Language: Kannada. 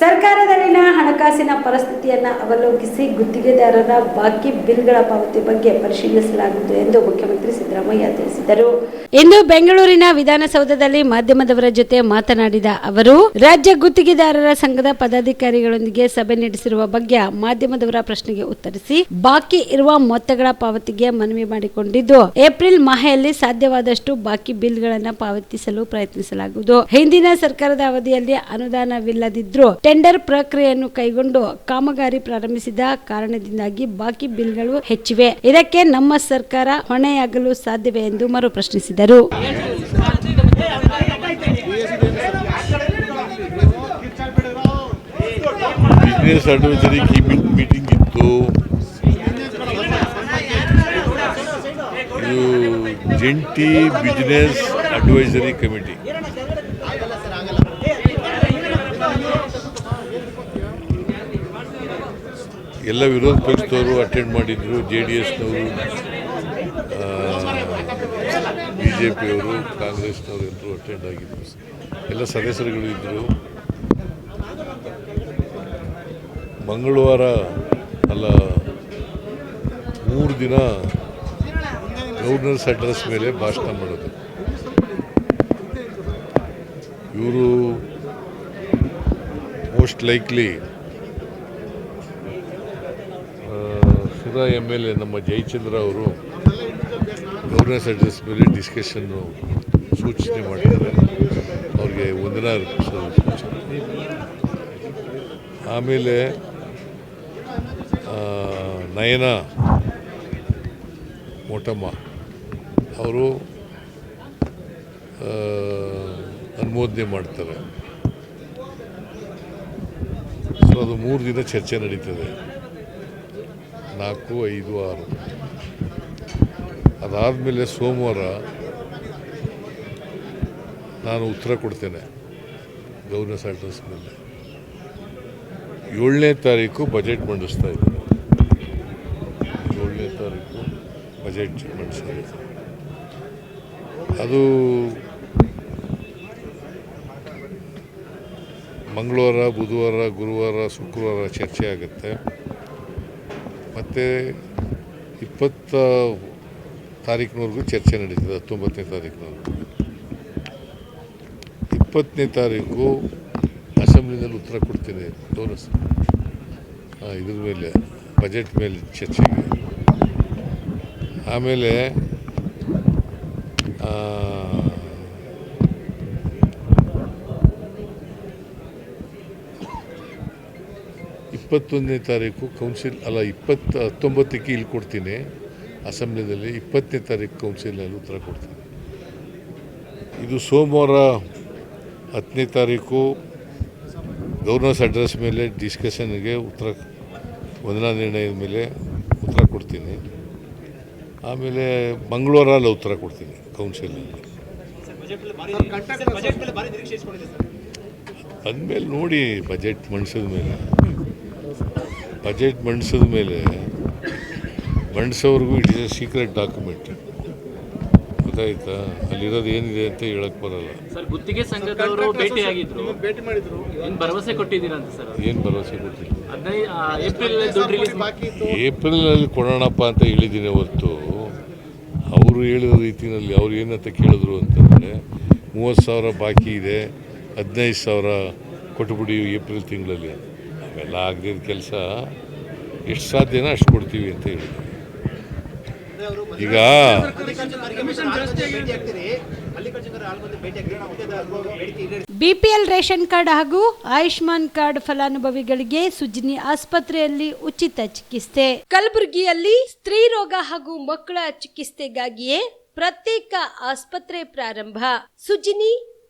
ಸರ್ಕಾರದಲ್ಲಿನ ಹಣಕಾಸಿನ ಪರಿಸ್ಥಿತಿಯನ್ನು ಅವಲೋಕಿಸಿ ಗುತ್ತಿಗೆದಾರರ ಬಾಕಿ ಬಿಲ್ಗಳ ಪಾವತಿ ಬಗ್ಗೆ ಪರಿಶೀಲಿಸಲಾಗುವುದು ಎಂದು ಮುಖ್ಯಮಂತ್ರಿ ಸಿದ್ದರಾಮಯ್ಯ ತಿಳಿಸಿದರು. ಇಂದು ಬೆಂಗಳೂರಿನ ವಿಧಾನಸೌಧದಲ್ಲಿ ಮಾಧ್ಯಮದವರ ಜೊತೆ ಮಾತನಾಡಿದ ಅವರು, ರಾಜ್ಯ ಗುತ್ತಿಗೆದಾರರ ಸಂಘದ ಪದಾಧಿಕಾರಿಗಳೊಂದಿಗೆ ಸಭೆ ನಡೆಸಿರುವ ಬಗ್ಗೆ ಮಾಧ್ಯಮದವರ ಪ್ರಶ್ನೆಗೆ ಉತ್ತರಿಸಿ, ಬಾಕಿ ಇರುವ ಮೊತ್ತಗಳ ಪಾವತಿಗೆ ಮನವಿ ಮಾಡಿಕೊಂಡಿದ್ದು, ಏಪ್ರಿಲ್ ಮಾಹೆಯಲ್ಲಿ ಸಾಧ್ಯವಾದಷ್ಟು ಬಾಕಿ ಬಿಲ್ಗಳನ್ನು ಪಾವತಿಸಲು ಪ್ರಯತ್ನಿಸಲಾಗುವುದು. ಹಿಂದಿನ ಸರ್ಕಾರದ ಅವಧಿಯಲ್ಲಿ ಅನುದಾನವಿಲ್ಲದಿದ್ರೂ ಟೆಂಡರ್ ಪ್ರಕ್ರಿಯೆಯನ್ನು ಕೈಗೊಂಡು ಕಾಮಗಾರಿ ಪ್ರಾರಂಭಿಸಿದ ಕಾರಣದಿಂದಾಗಿ ಬಾಕಿ ಬಿಲ್ಗಳು ಹೆಚ್ಚಿವೆ. ಇದಕ್ಕೆ ನಮ್ಮ ಸರ್ಕಾರ ಹೊಣೆಯಾಗಲು ಸಾಧ್ಯವೇ ಎಂದು ಮರು ಪ್ರಶ್ನಿಸಿದರು. ಮೀಟಿಂಗ್ ಇತ್ತು. ಜಂಟಿ ಬಿಸ್ನೆಸ್ ಅಡ್ವೈಸರಿ ಕಮಿಟಿ ಎಲ್ಲ ವಿರೋಧ ಪಕ್ಷದವರು ಅಟೆಂಡ್ ಮಾಡಿದ್ರು ಜೆ ಡಿ ಎಸ್ನವರು ಬಿ ಜೆ ಪಿಯವರು ಕಾಂಗ್ರೆಸ್ನವರು ಎಲ್ಲರೂ ಅಟೆಂಡ್ ಆಗಿದ್ರು. ಎಲ್ಲ ಸದಸ್ಯರುಗಳು ಇದ್ದರು ಮಂಗಳವಾರ ಅಲ್ಲ, ಮೂರು ದಿನ ಗವರ್ನರ್ಸ್ ಅಡ್ರೆಸ್ ಮೇಲೆ ಭಾಷಣ ಮಾಡೋದು. ಇವರು most likely Sudha M L A ನಮ್ಮ ಜಯಚಂದ್ರ ಅವರು ಗೌರ್ನೆಸ್ ಅಡ್ರೆಸ್ ಮೇಲೆ ಡಿಸ್ಕಷನ್ನು ಸೂಚನೆ ಮಾಡಿದ್ದಾರೆ. ಅವ್ರಿಗೆ ಸೂಚನೆ. ಆಮೇಲೆ ನಯನ ಮೋಟಮ್ಮ ಅವರು ಅನುಮೋದನೆ ಮಾಡ್ತಾರೆ. ಸೊ ಅದು ಮೂರು ದಿನ ಚರ್ಚೆ ನಡೀತದೆ. ನಾಲ್ಕು, ಐದು, ಆರು. ಅದಾದಮೇಲೆ ಸೋಮವಾರ ನಾನು ಉತ್ತರ ಕೊಡ್ತೇನೆ ಗೌರ್ನೆಸ್ ಅಡ್ರೆಸ್ ಮೇಲೆ ಏಳನೇ ತಾರೀಕು ಬಜೆಟ್ ಮಂಡಿಸ್ತಾ ಇದ್ದೀನಿ ಏಳನೇ ತಾರೀಕು ಬಜೆಟ್ ಮಂಡಿಸ್ತಾ ಇದ್ದೀನಿ ಅದು ಮಂಗಳವಾರ, ಬುಧವಾರ, ಗುರುವಾರ, ಶುಕ್ರವಾರ ಚರ್ಚೆ ಆಗುತ್ತೆ. ಮತ್ತು ಇಪ್ಪತ್ತ ತಾರೀಕಿನವರೆಗೂ ಚರ್ಚೆ ನಡೀತದೆ, ಹತ್ತೊಂಬತ್ತನೇ ತಾರೀಕಿನವರೆಗೂ ಇಪ್ಪತ್ತನೇ ತಾರೀಕು ಅಸೆಂಬ್ಲಿನಲ್ಲಿ ಉತ್ತರ ಕೊಡ್ತೀನಿ ಡೋನಸ್ ಇದ್ರ ಮೇಲೆ, ಬಜೆಟ್ ಮೇಲೆ ಚರ್ಚೆಗೆ. ಆಮೇಲೆ ಇಪ್ಪತ್ತೊಂದನೇ ತಾರೀಕು ಕೌನ್ಸಿಲ್ ಅಲ್ಲ ಇಪ್ಪತ್ತು ಹತ್ತೊಂಬತ್ತಕ್ಕೆ ಇಲ್ಲಿ ಕೊಡ್ತೀನಿ. ಅಸೆಂಬ್ಲಿದಲ್ಲಿ ಇಪ್ಪತ್ತನೇ ತಾರೀಕು ಕೌನ್ಸಿಲಲ್ಲಿ ಉತ್ತರ ಕೊಡ್ತೀನಿ. ಇದು ಸೋಮವಾರ ಹತ್ತನೇ ತಾರೀಕು. ಗವರ್ನರ್ಸ್ ಅಡ್ರೆಸ್ ಮೇಲೆ ಡಿಸ್ಕಷನ್ಗೆ ಉತ್ತರ ವಂದನಾ ನಿರ್ಣಯದ ಮೇಲೆ ಉತ್ತರ ಕೊಡ್ತೀನಿ. ಆಮೇಲೆ ಮಂಗಳವಾರ ಅಲ್ಲ. ಉತ್ತರ ಕೊಡ್ತೀನಿ ಕೌನ್ಸಿಲಲ್ಲಿ ಅಂದಮೇಲೆ ನೋಡಿ ಬಜೆಟ್ ಮಂಡಿಸಿದ ಮೇಲೆ. ಬಜೆಟ್ ಮಂಡಿಸಿದ ಮೇಲೆ ಮಂಡಿಸೋವ್ರಿಗೂ it is a secret document. ಗೊತ್ತಾಯ್ತಾ? ಅಲ್ಲಿರೋದು ಏನಿದೆ ಅಂತ ಹೇಳಕ್ ಬರಲ್ಲ. ಸರ್ ಗುತ್ತಿಗೆ ಸಂಘದವರು ಭೇಟಿ ಮಾಡಿದ್ರು. ಏನ್ ಭರವಸೆ ಕೊಟ್ಟಿದ್ದೀರಾ ಅಂತ ಸರ್? ಏನು ಭರವಸೆ ಕೊಟ್ಟಿಲ್ಲ. ಕೊಡೋಣಪ್ಪ ಅಂತ ಹೇಳಿದ್ದೀನಿ ಹೊರತು ಅವರು ಹೇಳಿದ ರೀತಿಯಲ್ಲಿ ಅವ್ರು ಏನಂತ ಕೇಳಿದ್ರು ಅಂತಂದರೆ ಮೂವತ್ತು ಸಾವಿರ ಬಾಕಿ ಇದೆ ಹದಿನೈದು ಸಾವಿರ ಕೊಟ್ಟುಬಿಡಿ ಏಪ್ರಿಲ್ ತಿಂಗಳಲ್ಲಿ ಅವೆಲ್ಲ ಆಗದಿದ್ದ ಕೆಲಸ ಎಷ್ಟು ಸಾಧ್ಯನೋ ಅಷ್ಟು ಕೊಡ್ತೀವಿ ಅಂತ ಹೇಳಿದ್ರು ಈಗ ಬಿಪಿಎಲ್ ರೇಷನ್ ಕಾರ್ಡ್ ಹಾಗೂ ಆಯುಷ್ಮಾನ್ ಕಾರ್ಡ್ ಫಲಾನುಭವಿಗಳಿಗೆ ಸುಜಿನಿ ಆಸ್ಪತ್ರೆಯಲ್ಲಿ ಉಚಿತ ಚಿಕಿತ್ಸೆ. ಕಲಬುರಗಿಯಲ್ಲಿ ಸ್ತ್ರೀ ರೋಗ ಹಾಗೂ ಮಕ್ಕಳ ಚಿಕಿತ್ಸೆಗಾಗಿಯೇ ಪ್ರತ್ಯೇಕ ಆಸ್ಪತ್ರೆ ಪ್ರಾರಂಭ. ಸುಜಿನಿ